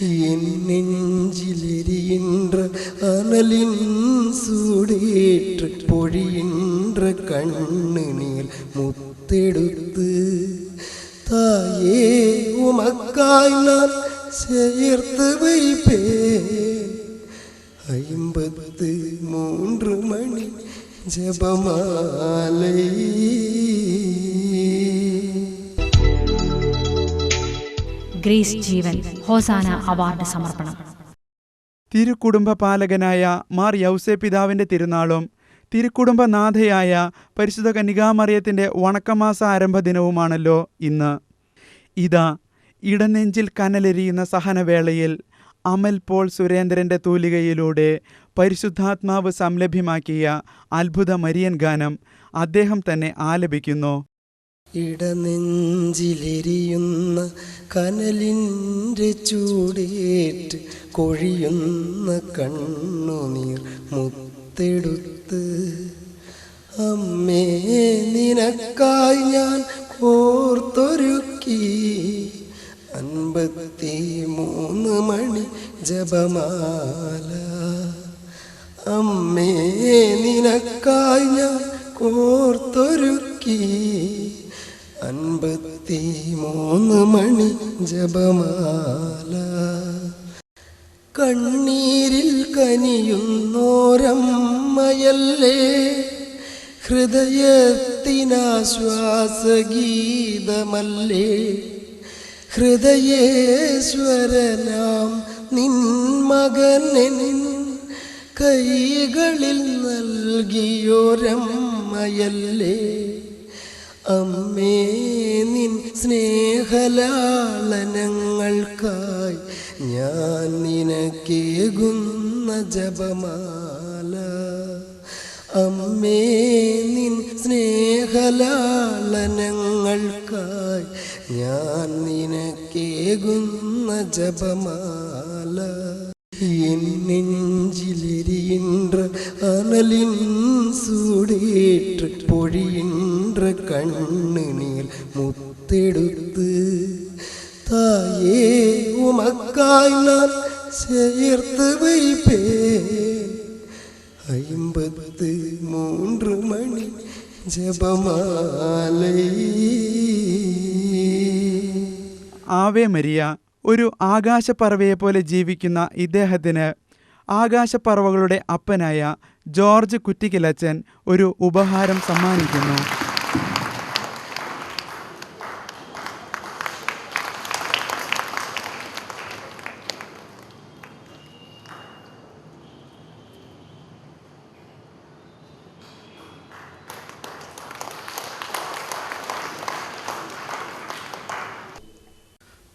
என் நெஞ்சிலெரிகின்ற அனலின் சூடேற்று பொழிகின்ற கண்ணு நீர் முத்தெடுத்து தாயே உமக்காய் நான் சேர்த்து வைப்பேன். ஐம்பத்து மூன்று மணி ஜபமாலை. ഗ്രേസ് ജീവൻ ഹോസാന അവാർഡ് സമർപ്പണം. തിരുക്കുടുംബ പാലകനായ മാർ യൗസെ പിതാവിന്റെ തിരുനാളും തിരുക്കുടുംബനാഥയായ പരിശുദ്ധ കന്യകാമറിയത്തിന്റെ വണക്കമാസ ആരംഭ ദിനവുമാണല്ലോ ഇന്ന്. ഇതാ ഇടനെഞ്ചിൽ കനലെരിയുന്ന സഹനവേളയിൽ അമൽ പോൾ സുരേന്ദ്രന്റെ തൂലികയിലൂടെ പരിശുദ്ധാത്മാവ് സംലഭ്യമാക്കിയ അത്ഭുത മരിയൻ ഗാനം അദ്ദേഹം തന്നെ ആലപിക്കുന്നു. ഇടനെഞ്ചിലെരിയുന്ന കനലിന്റെ ചൂടേറ്റ് കൊഴിയുന്ന കണ്ണുനീർ മുത്തെടുത്ത് അമ്മേ നിനക്കായി മണി ജപമാല. കണ്ണീരിൽ കനിയുന്നോരമ്മയല്ലേ. ഹൃദയത്തിനാശ്വാസഗീതമല്ലേ. ഹൃദയേശ്വരനാം നിൻ മകനെനിൻ കൈകളിൽ നൽകിയോരമ്മയല്ലേ. അമ്മേ നിൻ സ്നേഹലാളനങ്ങൾക്കായി ഞാൻ നിനക്കേകുന്ന ജപമാല. അമ്മേ നിൻ സ്നേഹലാളനങ്ങൾക്കായി ഞാൻ നിനക്കേകുന്ന ജപമാല. എൻ മുത്തെടുത്ത് തായേ ഉമക്കായി ഞാൻ ചേർത്ത് வைப்பேன் ஐம்பத்து மூன்று மணி ജപമാലൈ ആവേ മരിയ ഒരു ആകാശപ്പറവയെപ്പോലെ ജീവിക്കുന്ന ഇദ്ദേഹത്തിന് ആകാശപ്പറവകളുടെ അപ്പനായ ജോർജ് കുറ്റിക്കിലച്ചൻ ഒരു ഉപഹാരം സമ്മാനിക്കുന്നു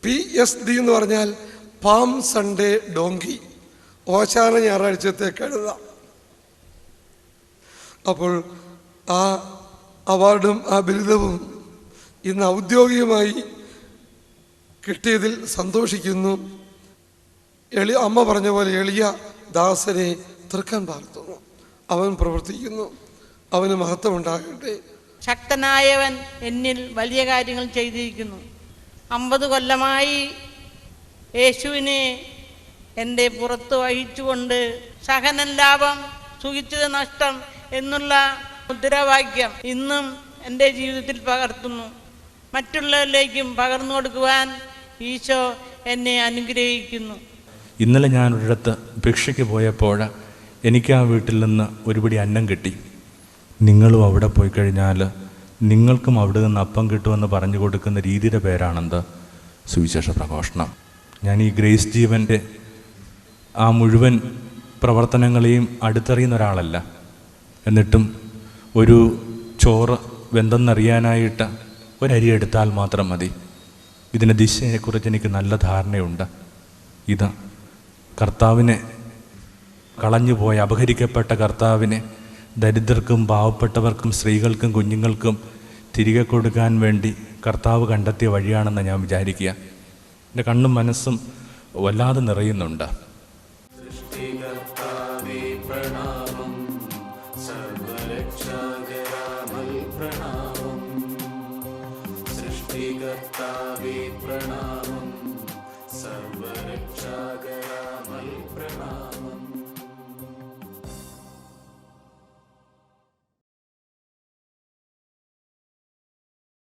പി എസ് ഡി എന്ന് പറഞ്ഞാൽ പാം സൺഡേ ഡോങ്കി ഓശാന ഞായറാഴ്ചത്തെ കഴുത അപ്പോൾ ആ അവാർഡും ആ ബിരുദവും ഇന്ന് ഔദ്യോഗികമായി കിട്ടിയതിൽ സന്തോഷിക്കുന്നു. എളി അമ്മ പറഞ്ഞ പോലെ എളിയ ദാസനെ തൃക്കാൻ പാർത്തുന്നു. അവൻ പ്രവർത്തിക്കുന്നു. അവന് മഹത്വമുണ്ടാകട്ടെ. ശക്തനായവൻ എന്നിൽ വലിയ കാര്യങ്ങൾ ചെയ്തിരിക്കുന്നു. അമ്പത് കൊല്ലമായി യേശുവിനെ എന്റെ പുറത്ത് വഹിച്ചുകൊണ്ട് സഹനം ലാഭം സുഖിച്ചത് നഷ്ടം എന്നുള്ള മുദ്രാവാക്യം ഇന്നും എന്റെ ജീവിതത്തിൽ പകർത്തുന്നു. മറ്റുള്ളവരിലേക്കും പകർന്നു കൊടുക്കുവാൻ ഈശോ എന്നെ അനുഗ്രഹിക്കുന്നു. ഇന്നലെ ഞാൻ ഒരിടത്ത് ഭിക്ഷയ്ക്ക് പോയപ്പോൾ എനിക്ക് ആ വീട്ടിൽ നിന്ന് ഒരുപിടി അന്നം കിട്ടി. നിങ്ങളും അവിടെ പോയി കഴിഞ്ഞാൽ നിങ്ങൾക്കും അവിടെ നിന്ന് അപ്പം കിട്ടുമെന്ന് പറഞ്ഞു കൊടുക്കുന്ന രീതിയുടെ പേരാണെന്ത്? സുവിശേഷ പ്രഘോഷണം ഞാൻ ഈ ഗ്രേസ് ജീവന്റെ ആ മുഴുവൻ പ്രവർത്തനങ്ങളെയും അടുത്തറിയുന്ന ഒരാളല്ല. എന്നിട്ടും ഒരു ചോറ് വെന്തെന്നറിയാനായിട്ട് ഒരരി എടുത്താൽ മാത്രം മതി. ഇതിന്റെ ദിശയെക്കുറിച്ച് എനിക്ക് നല്ല ധാരണയുണ്ട്. ഇത് കർത്താവിനെ കളഞ്ഞുപോയ അപഹരിക്കപ്പെട്ട കർത്താവിനെ ദരിദ്രർക്കും പാവപ്പെട്ടവർക്കും സ്ത്രീകൾക്കും കുഞ്ഞുങ്ങൾക്കും തിരികെ കൊടുക്കാൻ വേണ്ടി കർത്താവ് കണ്ടെത്തിയ വഴിയാണെന്ന് ഞാൻ വിചാരിക്കുക. എന്റെ കണ്ണും മനസ്സും വല്ലാതെ നിറയുന്നുണ്ട്. സൃഷ്ടികർത്താവേ പ്രണാമം. സർവരക്ഷാ